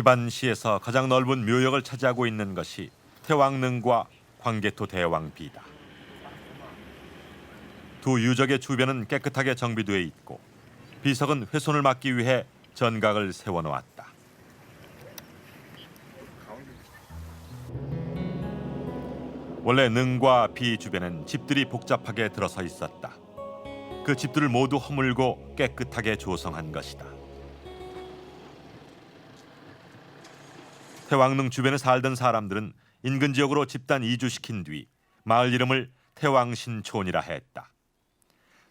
집안시에서 가장 넓은 묘역을 차지하고 있는 것이 태왕릉과 광개토 대왕비다. 두 유적의 주변은 깨끗하게 정비되어 있고 비석은 훼손을 막기 위해 전각을 세워놓았다. 원래 능과 비 주변엔 집들이 복잡하게 들어서 있었다. 그 집들을 모두 허물고 깨끗하게 조성한 것이다. 태왕릉 주변에 살던 사람들은 인근 지역으로 집단 이주시킨 뒤 마을 이름을 태왕신촌이라 했다.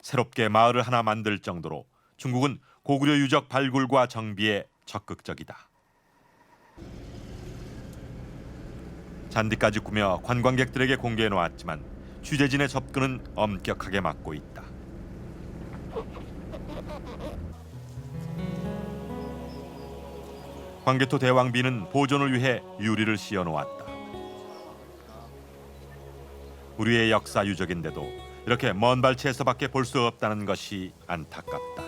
새롭게 마을을 하나 만들 정도로 중국은 고구려 유적 발굴과 정비에 적극적이다. 잔디까지 꾸며 관광객들에게 공개해 놓았지만 취재진의 접근은 엄격하게 막고 있다. 광개토 대왕비는 보존을 위해 유리를 씌워 놓았다. 우리의 역사 유적인데도 이렇게 먼 발치에서밖에 볼 수 없다는 것이 안타깝다.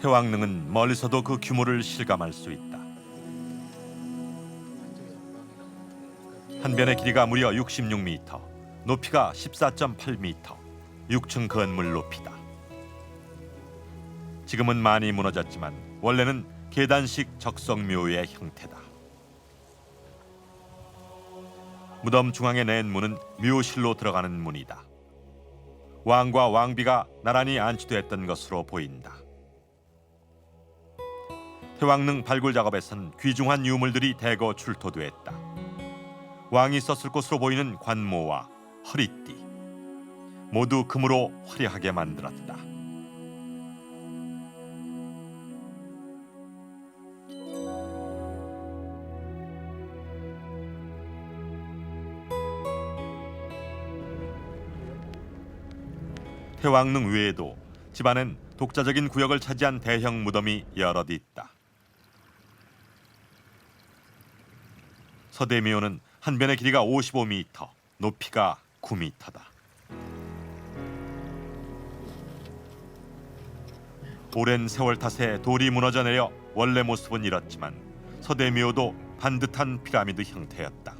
태왕릉은 멀리서도 그 규모를 실감할 수 있다. 한 변의 길이가 무려 66m, 높이가 14.8m, 6층 건물 높이다. 지금은 많이 무너졌지만 원래는 계단식 적성묘의 형태다. 무덤 중앙에 낸 문은 묘실로 들어가는 문이다. 왕과 왕비가 나란히 안치됐던 것으로 보인다. 태왕릉 발굴 작업에선 귀중한 유물들이 대거 출토됐다. 왕이 썼을 것으로 보이는 관모와 허리띠 모두 금으로 화려하게 만들었다. 태왕릉 외에도 집안엔 독자적인 구역을 차지한 대형 무덤이 여럿 있다. 서대미호는 한 변의 길이가 55m, 높이가 9m다. 오랜 세월 탓에 돌이 무너져 내려 원래 모습은 잃었지만 서대미호도 반듯한 피라미드 형태였다.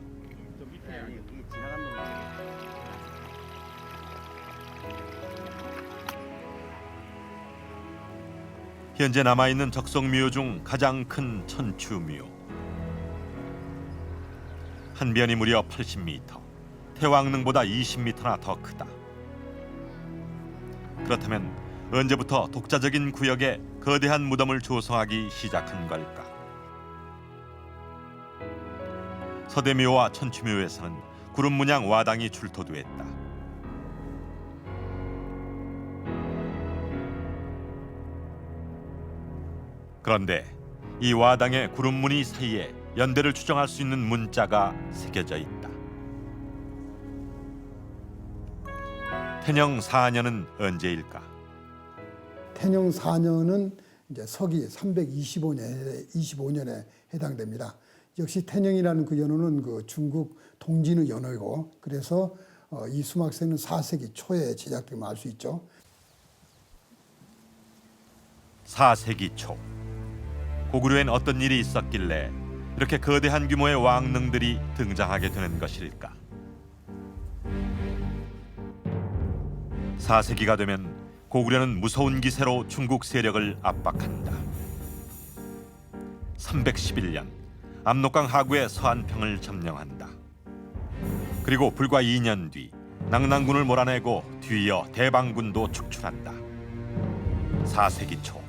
현재 남아 있는 적성묘 중 가장 큰 천추묘. 한 변이 무려 80m, 태왕릉보다 20m나 더 크다. 그렇다면 언제부터 독자적인 구역에 거대한 무덤을 조성하기 시작한 걸까? 서대묘와 천추묘에서는 구름 문양 와당이 출토됐다. 그런데 이 와당의 구름 무늬 사이에 연대를 추정할 수 있는 문자가 새겨져 있다. 태녕 4년은 언제일까? 태녕 4년은 이제 서기 325년에 25년에 해당됩니다. 역시 태녕이라는 그 연호는 그 중국 동진의 연호이고 그래서 어, 이 수막새는 4세기 초에 제작됨을 알수 있죠. 4세기 초 고구려엔 어떤 일이 있었길래 이렇게 거대한 규모의 왕릉들이 등장하게 되는 것일까? 4세기가 되면 고구려는 무서운 기세로 중국 세력을 압박한다. 311년 압록강 하구의 서안평을 점령한다. 그리고 불과 2년 뒤 낙랑군을 몰아내고 뒤이어 대방군도 축출한다. 4세기 초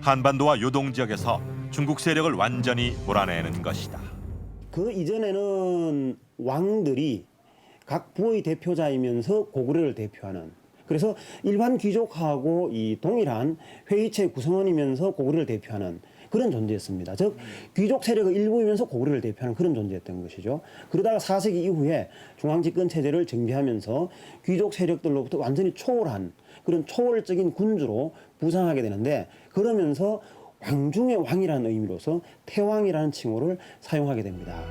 한반도와 요동 지역에서 중국 세력을 완전히 몰아내는 것이다. 그 이전에는 왕들이 각 부의 대표자이면서 고구려를 대표하는 그래서 일반 귀족하고 이 동일한 회의체 구성원이면서 고구려를 대표하는 그런 존재였습니다. 즉 귀족 세력의 일부이면서 고구려를 대표하는 그런 존재였던 것이죠. 그러다가 4세기 이후에 중앙 집권 체제를 정비하면서 귀족 세력들로부터 완전히 초월한 그런 초월적인 군주로 부상하게 되는데 그러면서 왕중의 왕이라는 의미로서 태왕이라는 칭호를 사용하게 됩니다.